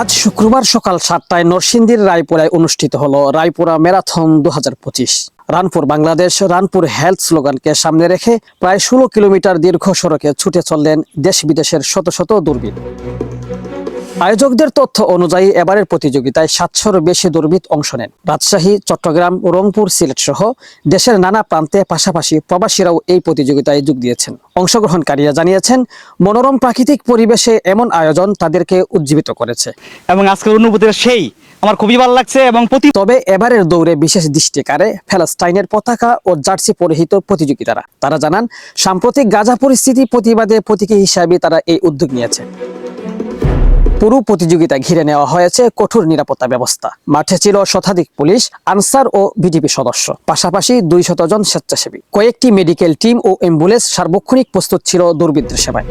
আজ শুক্রবার সকাল সাতটায় নরসিংদীর রায়পুরায় অনুষ্ঠিত হলো রায়পুরা ম্যারাথন দু হাজার পঁচিশ। রানপুর বাংলাদেশ রানপুর হেলথ স্লোগানকে সামনে রেখে প্রায় ষোলো কিলোমিটার দীর্ঘ সড়কে ছুটে চললেন দেশ বিদেশের শত শত দূরবীন। আয়োজকদের তথ্য অনুযায়ী এবারের প্রতিযোগিতায় সাতশোর বেশি দুর্বৃত্ত অংশ নেন। রাজশাহী চট্টগ্রাম রংপুর সিলেট সহ দেশের নানা প্রান্তে পাশাপাশি প্রবাসীরাও এই প্রতিযোগিতায় যোগ দিয়েছেন। অংশগ্রহণকারীরা জানিয়েছেন মনোরম প্রাকৃতিক পরিবেশে এমন আয়োজন তাদেরকে উজ্জীবিত করেছে। এবং আজকের অনুভূতিটা সেই। আমার খুবই ভালো লাগছে এবং প্রতি তবে এবারের দৌড়ে বিশেষ দৃষ্টি কাড়ে ফ্যালাস্টাইনের পতাকা ও জার্সি পরিহিত প্রতিযোগিতারা। তারা জানান সাম্প্রতিক গাজা পরিস্থিতি প্রতিবাদে প্রতীকী হিসাবে তারা এই উদ্যোগ নিয়েছে। পুরো প্রতিযোগিতা ঘিরে নেওয়া হয়েছে কঠোর নিরাপত্তা ব্যবস্থা। মাঠে ছিল শতাধিক পুলিশ, আনসার ও বিজেপি সদস্য। পাশাপাশি দুই জন স্বেচ্ছাসেবী। কয়েকটি মেডিকেল টিম ও অ্যাম্বুলেন্স সার্বক্ষণিক প্রস্তুত ছিল দুর্বৃত্তের সেবায়।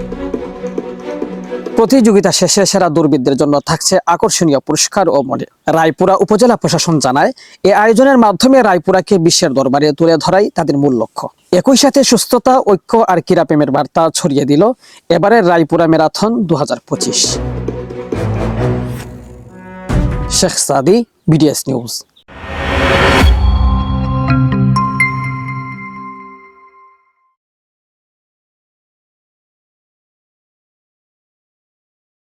প্রতিযোগিতা শেষে সেরা দুর্বৃত্তের জন্য থাকছে আকর্ষণীয় পুরস্কার ও মডেল। রায়পুরা উপজেলা প্রশাসন জানায়, এ আয়োজনের মাধ্যমে রায়পুরাকে বিশ্বের দরবারে তুলে ধরাই তাদের মূল লক্ষ্য। একই সাথে সুস্থতা, ঐক্য আর ক্রীড়াপ্রেমের বার্তা ছড়িয়ে দিল এবারের রায়পুরা ম্যারাথন দুহাজার পঁচিশ। শেখ সাদি বিডিএস নিউজ